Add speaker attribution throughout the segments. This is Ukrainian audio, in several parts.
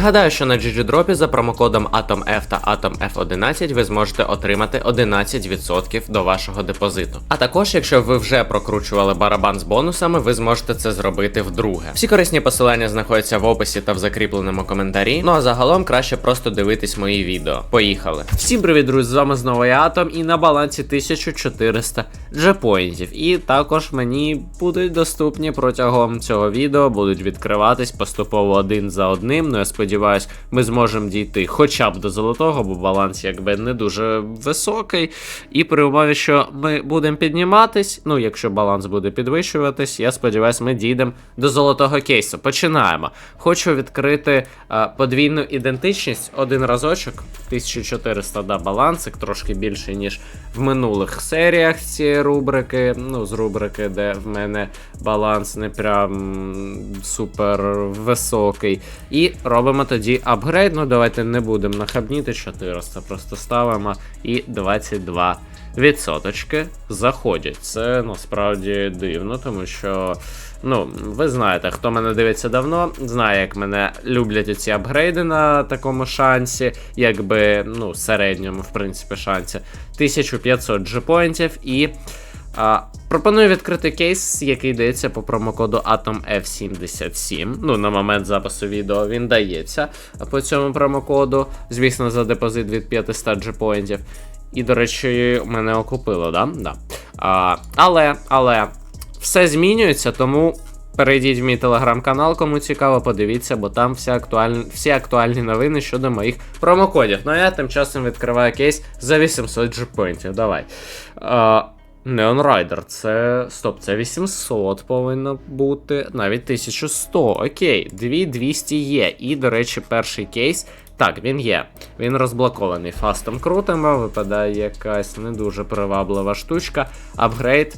Speaker 1: Нагадаю, що на GGDrop за промокодом AtomF та AtomF11 ви зможете отримати 11% до вашого депозиту. А також, якщо ви вже прокручували барабан з бонусами, ви зможете це зробити вдруге. Всі корисні посилання знаходяться в описі та в закріпленому коментарі. Ну а загалом краще просто дивитись мої відео. Поїхали! Всім привіт, друзі! З вами знову я Атом і на балансі 1400 джепоінтів. І також мені будуть доступні протягом цього відео, будуть відкриватись поступово один за одним. Ну я сподіваюсь, ми зможемо дійти хоча б до золотого, бо баланс якби не дуже високий. І при умові, що ми будемо підніматись, ну якщо баланс буде підвищуватись, я сподіваюся, ми дійдемо до золотого кейсу. Починаємо. Хочу відкрити а, подвійну ідентичність один разочок. 1400 да, балансик, трошки більше, ніж в минулих серіях цієї рубрики. Ну, з рубрики, де в мене баланс не прям супер високий. І робимо тоді апгрейд. Ну, давайте не будемо нахабніти 400, просто ставимо і 22 відсоточки заходять. Це насправді дивно, тому що. Ну, ви знаєте, хто мене дивиться давно, знає, як мене люблять оці апгрейди на такому шансі, якби, ну, середньому, в принципі, шансі. 1500 джепоінтів і. А, пропоную відкрити кейс, який дається по промокоду Atom F77. Ну, на момент запису відео він дається по цьому промокоду. Звісно, за депозит від 500 джепоінтів. І, до речі, мене окупило, да? Да. А, але, але, все змінюється, тому перейдіть в мій телеграм-канал, кому цікаво, подивіться, бо там всі актуальні, всі актуальні новини щодо моїх промокодів. Ну а я тим часом відкриваю кейс за 800 джепоінтів. Давай. А, Neon Rider, це. Стоп, це 800 повинно бути. Навіть 1100. Окей, 2200 є. І, до речі, перший кейс. Так, він є. Він розблокований. Фастом крутимо, випадає якась не дуже приваблива штучка. Апгрейд.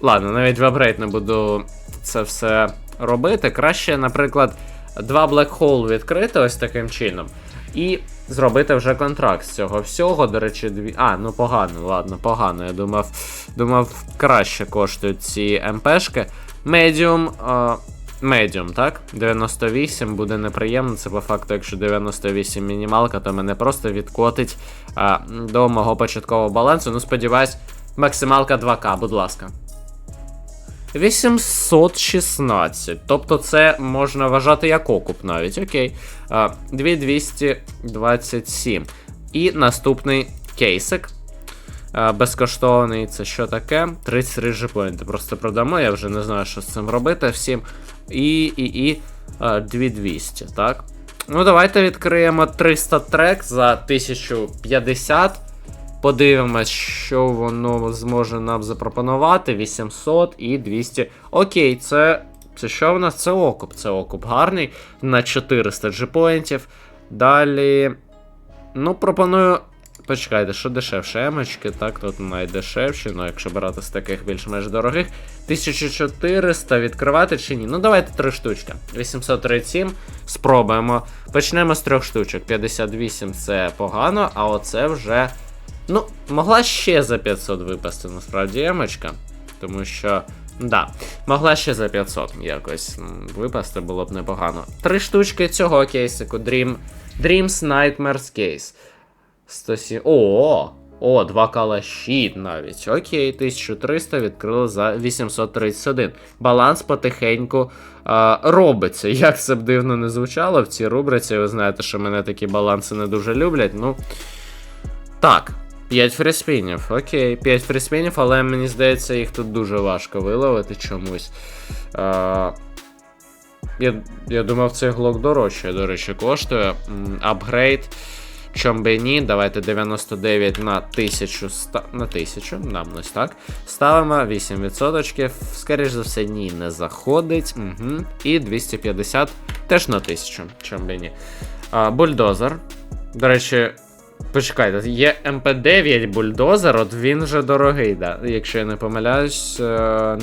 Speaker 1: Ладно, навіть в апгрейд не буду це все робити. Краще, наприклад, два Black Hole відкрити ось таким чином. І зробити вже контракт з цього всього. До речі, дві. А, ну погано, ладно, погано. Я думав, думав, краще коштують ці МПшки. Медіум. Медіум, так? 98 буде неприємно. Це по факту, якщо 98 мінімалка, то мене просто відкотить а, до мого початкового балансу. Ну, сподіваюсь, максималка 2К, будь ласка. 816. Тобто це можна вважати як окуп навіть. Окей. А, 2227. І наступний кейсик. Безкоштовний, це що таке? 33 жепоінти. Просто продамо, я вже не знаю, що з цим робити всім. І і, і а, 2200, так? Ну, давайте відкриємо 300 трек за 1050. Подивимось, що воно зможе нам запропонувати. 800 і 200. Окей, це. Це що в нас? Це окуп. Це окуп гарний. На 400 джепоінтів. Далі. Ну, пропоную. Почекайте, що дешевше емочки, так, тут найдешевші, ну якщо брати з таких більш-менш дорогих. 1400 відкривати чи ні? Ну, давайте три штучки. 837. Спробуємо. Почнемо з трьох штучок. 58 це погано, а оце вже. Ну, могла ще за 500 випасти, насправді, емочка. Тому що. Да, могла ще за 500 якось випасти, було б непогано. Три штучки цього кейсику. Dream, Dreams Nightmares Case. 107. О! О, 2 калашіт навіть. Окей, 1300 відкрили за 831. Баланс потихеньку а, робиться. Як це б дивно не звучало в цій рубриці, ви знаєте, що мене такі баланси не дуже люблять. Ну. Так, 5 фріспінів, окей, 5 фріспінів, але мені здається, їх тут дуже важко виловити чомусь. А, я я думав, цей глок дорожче, до речі, коштує. Апгрейд. Чом би ні, давайте 99 на 1000 ста... на 1000, нам ось так. Ставимо 8%. Скоріше за все, ні, не заходить. Угу. І 250 теж на 1000, чом би ні. А, Бульдозер. До речі, Почекайте, є МП9 бульдозер, от він вже дорогий, да. Якщо я не помиляюсь, е,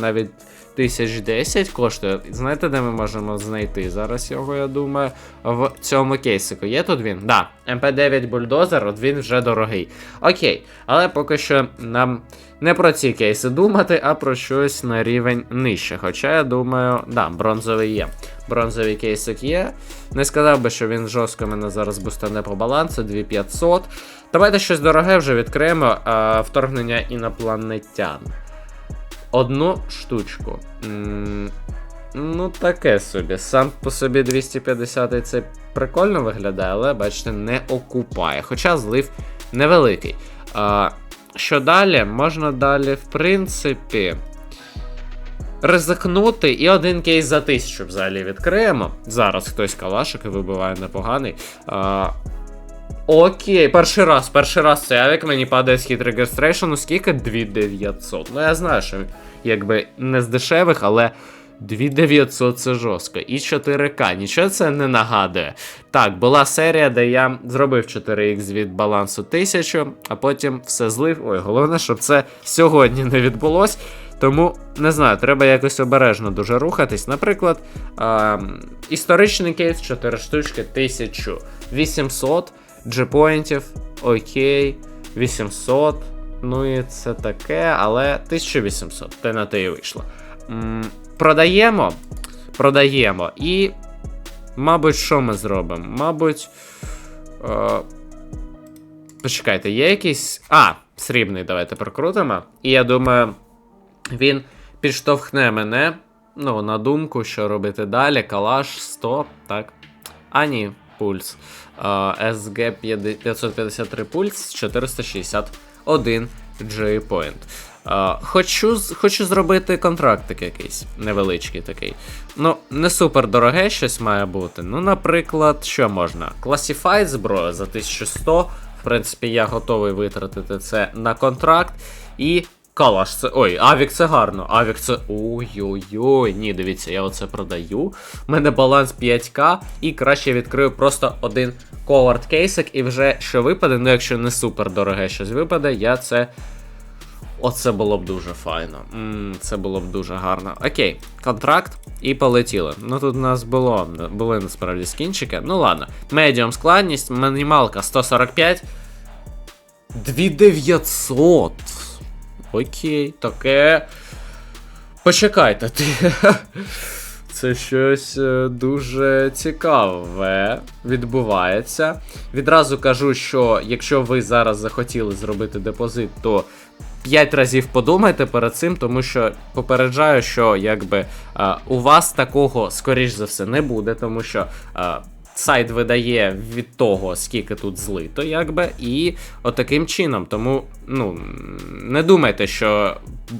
Speaker 1: навіть 1010 коштує. Знаєте, де ми можемо знайти? Зараз його, я думаю, в цьому кейсику. Є тут він? Да. МП9 бульдозер, от він вже дорогий. Окей, але поки що нам не про ці кейси думати, а про щось на рівень нижче. Хоча я думаю, да, бронзовий є. Бронзовий кейсик є. Не сказав би, що він жорстко мене зараз бустане по балансу, 2500. Давайте щось дороге вже відкриємо. А, вторгнення інопланетян. Одну штучку. Ну, таке собі. Сам по собі 250 це прикольно виглядає, але бачите, не окупає. Хоча злив невеликий. А, що далі? Можна далі, в принципі, ризикнути і один кейс за тисячу взагалі відкриємо. Зараз хтось калашики вибиває непоганий. А, Окей, перший раз, перший раз цей авік мені падає з хіт регістрейшену, скільки? 2900. Ну я знаю, що якби не з дешевих, але 2900 це жорстко. І 4К, нічого це не нагадує. Так, була серія, де я зробив 4х від балансу 1000, а потім все злив. Ой, головне, щоб це сьогодні не відбулось. Тому не знаю, треба якось обережно дуже рухатись. Наприклад, е, історичний кейс 4 штучки 1800 джепоінтів, окей, 800. Ну і це таке, але 1800, те на те і вийшло. Продаємо. Продаємо. І, мабуть, що ми зробимо? Мабуть. Е, почекайте, є якийсь. А, срібний, давайте прокрутимо. І я думаю, він підштовхне мене. Ну, на думку, що робити далі. Калаш 100, так. А ні, пульс. SG 553 пульс 461 G-Point. Хочу, хочу зробити контрактик якийсь невеличкий такий. Ну, не супер дороге щось має бути. Ну, наприклад, що можна? Classified зброя за 1100. В принципі, я готовий витратити це на контракт. І Калаш, це. Ой, Авік це гарно. Авік це. Ой-ой-ой. Ні, дивіться, я оце продаю. У мене баланс 5к, і краще відкрию просто один ковард кейсик, і вже що випаде, ну якщо не супер дороге щось випаде, я це. Оце було б дуже файно. м це було б дуже гарно. Окей, контракт і полетіли. Ну тут у нас було, були насправді скінчики. Ну ладно. Медіум складність, мінімалка 145. 2900. Окей, таке. Почекайте, ти. Це щось е, дуже цікаве відбувається. Відразу кажу, що якщо ви зараз захотіли зробити депозит, то 5 разів подумайте перед цим, тому що попереджаю, що якби е, у вас такого, скоріш за все, не буде, тому що. Сайт видає від того, скільки тут злито, якби, і отаким чином. Тому ну, не думайте, що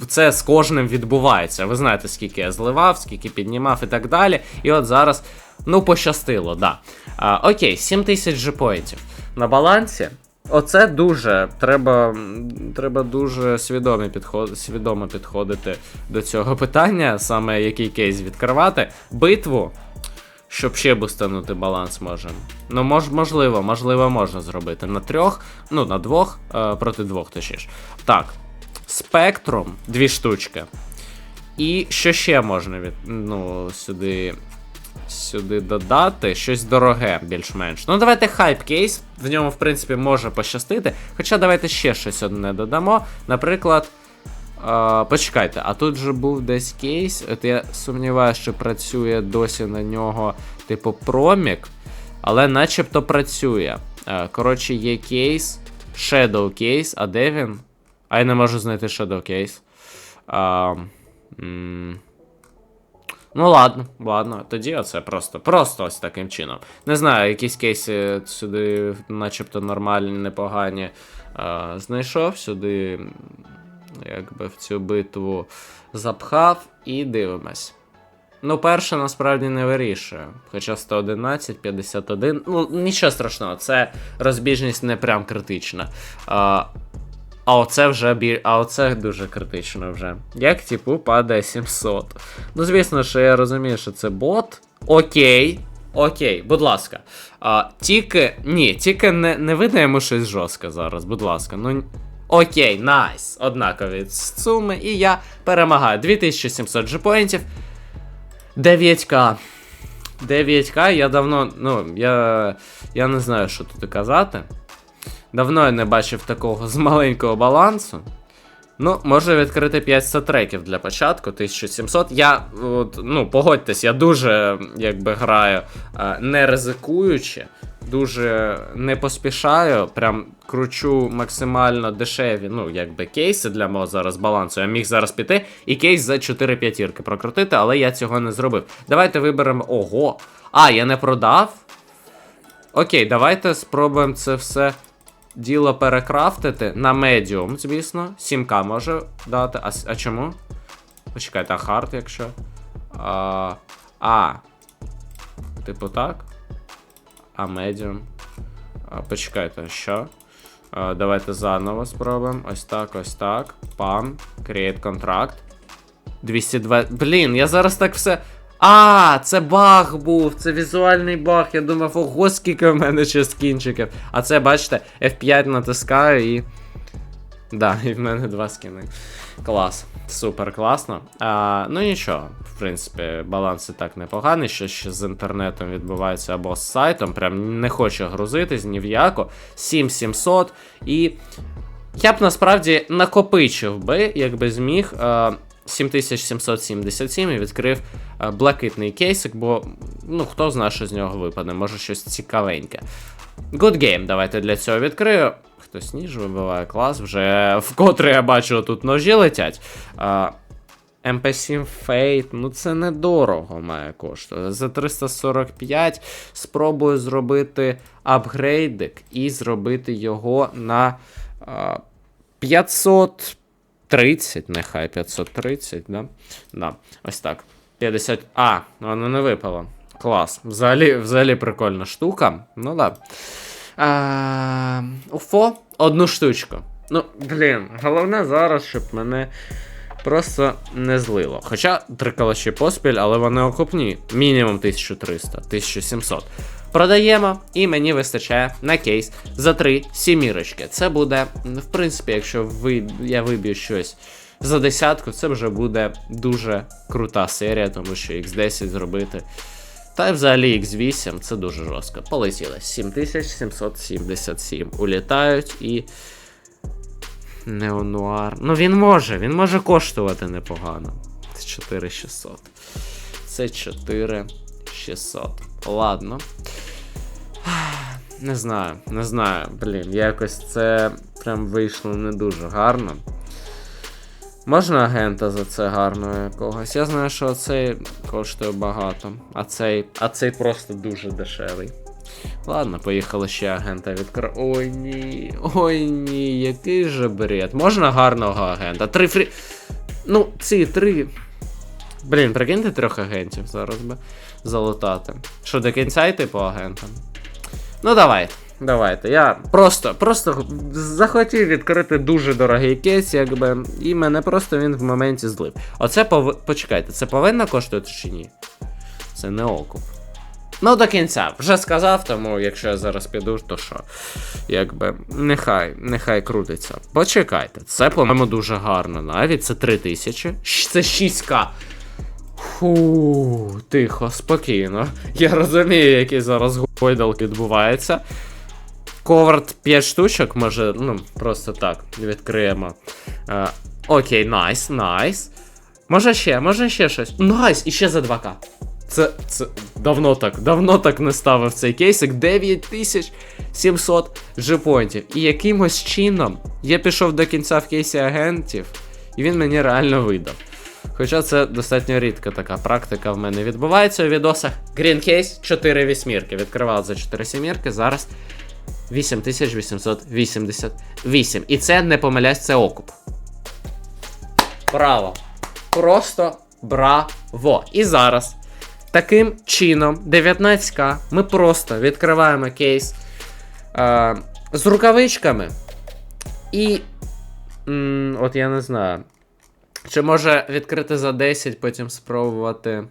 Speaker 1: це з кожним відбувається. Ви знаєте, скільки я зливав, скільки піднімав і так далі. І от зараз, ну, пощастило, да. А, окей, 7000 джепоїнтів. На балансі. Оце дуже. Треба треба дуже свідомо, підход, свідомо підходити до цього питання, саме який кейс відкривати. Битву щоб ще бустанути баланс можемо. Ну, мож, можливо, можливо, можна зробити на трьох, ну, на двох, е, проти двох, точніше. Так. Спектрум, дві штучки. І що ще можна від, ну, сюди. Сюди додати щось дороге, більш-менш. Ну, давайте хайп кейс. В ньому, в принципі, може пощастити. Хоча давайте ще щось одне додамо. Наприклад. Почекайте, а тут же був десь кейс. От я сумніваюся, що працює досі на нього, типу, промік, але начебто працює. Коротше, є кейс, Shadow кейс, а де він? А я не можу знайти Shadow м, Ну, ладно, ладно, тоді оце просто. Просто ось таким чином. Не знаю, якісь кейси сюди, начебто нормальні, непогані. А, знайшов сюди якби в цю битву запхав і дивимось. Ну, перше насправді не вирішує. Хоча 111, 51. Ну, нічого страшного, це розбіжність не прям критична. А, а оце вже бі... а оце дуже критично вже. Як типу падає 700. Ну, звісно, що я розумію, що це бот. Окей. Окей, будь ласка. А, тільки. Ні, тільки не, не видаємо щось жорстке зараз, будь ласка. Ну. Окей, найс. Однакові суми. І я перемагаю. 2700 джипоінтів. 9к. 9к, я давно. Ну, я. Я не знаю, що тут казати. Давно я не бачив такого з маленького балансу. Ну, може відкрити 500 треків для початку, 1700. Я, от, ну, погодьтесь, я дуже якби граю е, не ризикуючи, дуже не поспішаю, прям кручу максимально дешеві, ну, якби кейси для мого зараз балансу. Я міг зараз піти і кейс за 4 п'ятірки прокрутити, але я цього не зробив. Давайте виберемо. Ого! А, я не продав? Окей, давайте спробуємо це все діло перекрафтити на медіум, звісно. 7К може дати. А, а чому? Почекайте, а хард, якщо. А, а. Типу так. А медіум. Почекайте, що? Давайте заново спробуємо. Ось так, ось так. Пам. Create contract. 202. Блін, я зараз так все. А, це баг був, це візуальний баг. Я думав, ого, скільки в мене ще скінчиків. А це, бачите, F5 натискаю і. Да, і в мене два скіни. Клас. Супер класно. А, ну нічого, в принципі, баланс і так непоганий. Що ще з інтернетом відбувається або з сайтом. Прям не хоче грузитись ні в яко. 7700. І я б насправді накопичив би, якби зміг. е, 7777 і відкрив блакитний кейсик, бо ну хто знає, що з нього випаде, може щось цікавеньке. Good game, давайте для цього відкрию. Хтось ніж вибиває клас, вже вкотре я бачу, тут ножі летять. А, MP7 Fate, ну це недорого має коштувати. За 345 спробую зробити апгрейдик і зробити його на а, 530, нехай 530, да? Да, ось так. 50. А, воно не випало. Клас. Взагалі, взагалі прикольна штука. Ну да. А, Уфо, одну штучку. Ну, блін, головне зараз, щоб мене просто не злило. Хоча три калаші поспіль, але вони окупні. Мінімум 1300, 1700. Продаємо, і мені вистачає на кейс за три сімірочки. Це буде, в принципі, якщо ви, я виб'ю щось за десятку, це вже буде дуже крута серія, тому що X10 зробити. Та й взагалі X8 це дуже жорстко. Полетіли. 7777 улітають і. Неонуар. Ну він може, він може коштувати непогано. Це 4600. Це 4600. Ладно. Не знаю, не знаю. Блін, якось це прям вийшло не дуже гарно. Можна агента за це гарного якогось. Я знаю, що цей коштує багато, а цей. А цей просто дуже дешевий. Ладно, поїхали ще агента відкр... Ой ні. Ой ні, який же бред. Можна гарного агента. Три фрі. Ну, ці три. Блін, прикиньте трьох агентів зараз би залутати. Що до кінця йти по агентам? Ну давайте. Давайте. Я просто просто захотів відкрити дуже дорогий кейс, якби, і мене просто він в моменті злив. Оце пов... почекайте, це повинно коштувати чи ні? Це не окуп. Ну, до кінця, вже сказав, тому якщо я зараз піду, то що? Якби, нехай, нехай крутиться. Почекайте, це, по-моєму, дуже гарно. Навіть це 3000. Щ- Це 6к. Фу, тихо, спокійно. Я розумію, які зараз гойдалки відбуваються. Ковард 5 штучок, може, ну, просто так, відкриємо. Е, окей, найс, найс. Може ще, може ще щось. Найс, і ще за 2к. Це, це давно так, давно так не ставив цей кейсик. 9700 джипонтів. І якимось чином я пішов до кінця в кейсі агентів, і він мені реально видав. Хоча це достатньо рідка така практика в мене відбувається у відосах. Green Case 4 вісьмірки. Відкривав за 4 сімірки, зараз 8888. І це не помиляюсь, це окуп. Браво! Просто браво! І зараз таким чином, 19к, ми просто відкриваємо кейс е, з рукавичками. І. м, от я не знаю. Чи може відкрити за 10, потім спробувати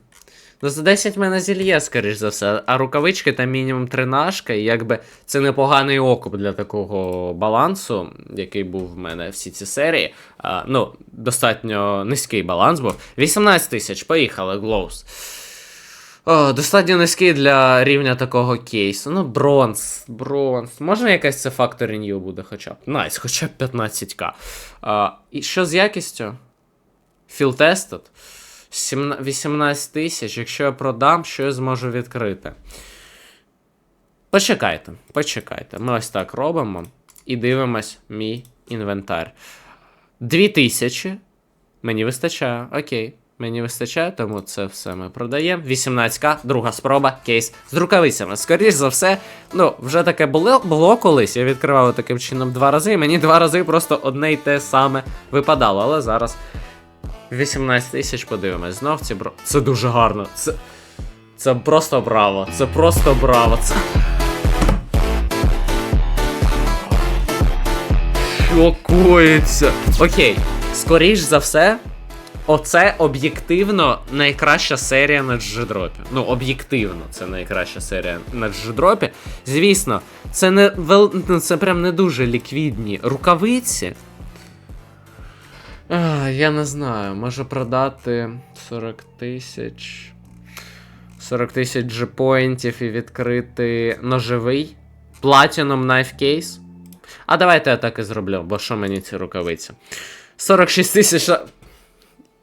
Speaker 1: Ну, за 10 в мене зільє, скоріш за все. А рукавички там мінімум тринашка, і якби це непоганий окуп для такого балансу, який був в мене всі ці серії. А, ну, достатньо низький баланс був. 18 тисяч, поїхали, Глоус. О, достатньо низький для рівня такого кейсу. Ну, бронз, бронз. Можна якась це Factory New буде хоча б. Найс, хоча б 15к. А, і що з якістю? 17 18 тисяч. Якщо я продам, що я зможу відкрити? Почекайте, почекайте. Ми ось так робимо і дивимось мій інвентар. 2000. Мені вистачає. Окей. Мені вистачає, тому це все ми продаємо. 18к, друга спроба, кейс з рукавицями. Скоріш за все, ну, вже таке було, було колись. Я відкривав таким чином два рази, і мені два рази просто одне й те саме випадало. Але зараз 18 тисяч подивимось. Знов ці бро. Це дуже гарно. Це. Це просто браво. Це просто браво. Це. Що коїться? Окей, скоріш за все, оце об'єктивно найкраща серія на джедропі. Ну, об'єктивно, це найкраща серія на джедропі. Звісно, це не вел... це прям не дуже ліквідні рукавиці. Я не знаю, може продати 40 тисяч. 40 тисяч джепоінтів і відкрити ножовий. Platinum Knife Case. А давайте я так і зроблю, бо що мені ці рукавиці? 46 тисяч.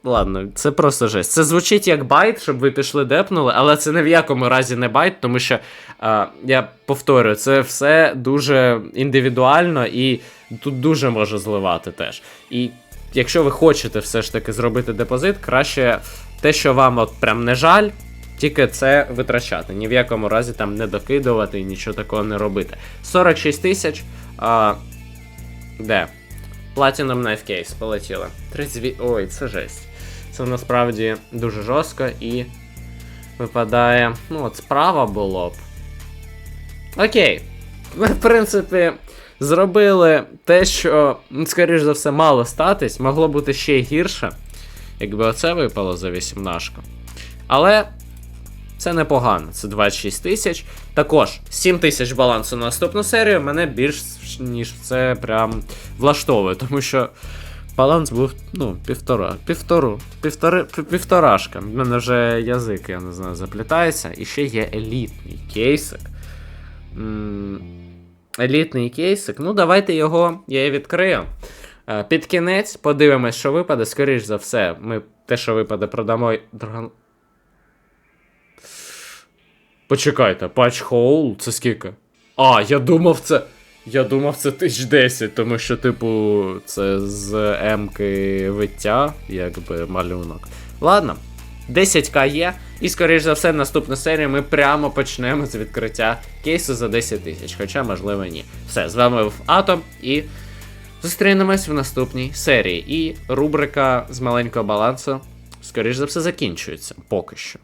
Speaker 1: Ладно, це просто жесть. Це звучить як байт, щоб ви пішли депнули, але це ні в якому разі не байт, тому що а, я повторюю, це все дуже індивідуально і тут дуже може зливати теж. І якщо ви хочете все ж таки зробити депозит, краще те, що вам от прям не жаль, тільки це витрачати. Ні в якому разі там не докидувати і нічого такого не робити. 46 тисяч. А, де? Platinum Knife Case, полетіли. 32. Ой, це жесть. Це насправді дуже жорстко і випадає. Ну, от справа було б. Окей. В принципі, зробили те, що, ну, скоріш за все, мало статись, могло бути ще гірше, якби оце випало за 18. Але це непогано, це 26 тисяч. Також 7 тисяч балансу на наступну серію мене більш ніж це прям влаштовує, тому що баланс був, ну, півтора. Півтору. Півтори, півторашка. У мене вже язик, я не знаю, заплітається. І ще є елітний кейсик. Елітний кейсик. Ну, давайте його я відкрию. Е, Під кінець подивимось, що випаде. Скоріш за все, ми те, що випаде, продамо. Драгон... Почекайте, патч хоул, це скільки? А, я думав, це. Я думав, це 1010, тому що, типу, це з М-ки виття, якби малюнок. Ладно, 10к є, і скоріш за все, наступну серію ми прямо почнемо з відкриття кейсу за 10 тисяч, хоча, можливо, ні. Все, з вами був Атом і зустрінемось в наступній серії. І рубрика з маленького балансу, скоріш за все, закінчується поки що.